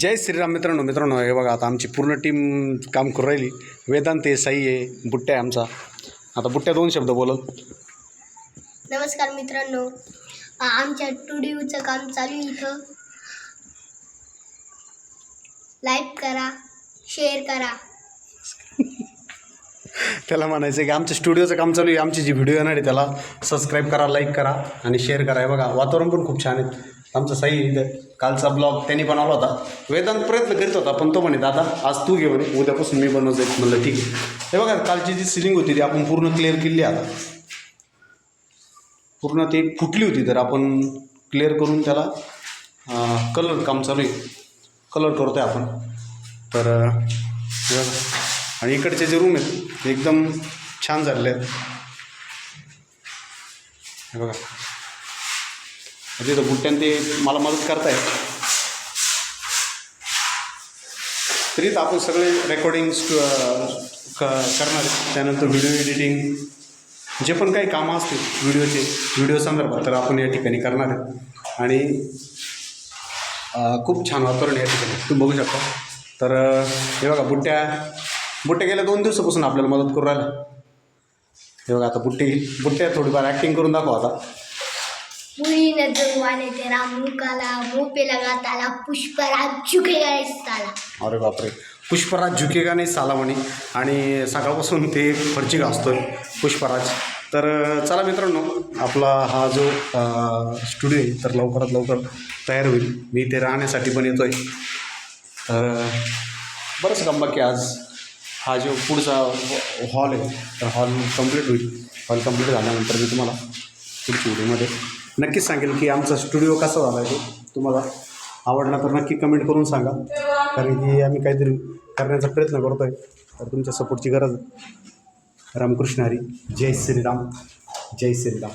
जय श्रीराम मित्रांनो मित्रांनो हे बघा आता आमची पूर्ण टीम काम करू राहिली. वेदांत आहे साई आहे बुट्ट्या आहे आमचा. आता बुट्ट्या दोन शब्द बोलत नमस्कार मित्रांनो. आमच्या टुडिओचं काम चालू इथं. लाईक करा शेअर करा. त्याला म्हणायचं आहे की आमच्या स्टुडिओचं काम चालू आहे आमची जी व्हिडिओ येणार आहे त्याला सबस्क्राईब करा लाईक करा आणि शेअर करा. हे बघा वातावरण पण खूप छान आहे. आमचा साई इथं कालचा ब्लॉग त्यांनी बनवला होता. वेदांत प्रयत्न करीत होता पण तो म्हणे दादा आज तू घे म्हणे उद्यापासून मी बनवत. जाईल म्हणलं ठीक आहे. हे बघा कालची जी सिलिंग होती ती आपण पूर्ण क्लिअर केली आता. पूर्ण ती फुटली होती तर आपण क्लिअर करून त्याला कलर काम चालू आहे. कलर करतो आहे आपण. तर आणि इकडचे जे रूम आहेत ते एकदम छान झालेले आहेत. हे बघा. म्हणजे तिथं बुट्ट्यान ते मला मदत करतायत. तरी तर आपण सगळे रेकॉर्डिंग क करणार त्यानंतर व्हिडिओ एडिटिंग जे पण काही कामं असतील व्हिडिओचे व्हिडिओ संदर्भात तर आपण या ठिकाणी करणार आहे आणि खूप छान वातावरण या ठिकाणी. तुम्ही बघू शकता. तर हे बघा बुट्ट्या बुट्ट्या गेल्या दोन दिवसापासून आपल्याला मदत करू राहिला हे बघा आता बुट्टी बुट्ट्या थोडीफार ॲक्टिंग करून दाखवा आता. मुली जगवाने तेरा मुकाला मुँह पे लगा ताला पुष्पराज झुकेगा इस ताला अरे बापरे. पुष्पराज झुकेगा नाही साला म्हणे. आणि सकाळपासून ते फरची घासतोय पुष्पराज. तर चला मित्रांनो आपला हा जो स्टुडिओ आहे तर लवकरात लवकर तयार होईल. मी इथे राहण्यासाठी पण येतो आहे तर बरंच काम बाकी आज. हा जो पुढचा हॉल आहे तर हॉल कंप्लीट होईल. हॉल कंप्लीट झाल्यानंतर मी तुम्हाला पुढच्या व्हिडिओमध्ये नक्कीच सांगेल की आमचा स्टुडिओ कसा झाला आहे तुम्हाला आवडला तर नक्की कमेंट करून सांगा. कारण की आम्ही काहीतरी करण्याचा प्रयत्न करतो आहे तर तुमच्या सपोर्टची गरज आहे. रामकृष्ण हरी जय श्रीराम जय श्रीराम.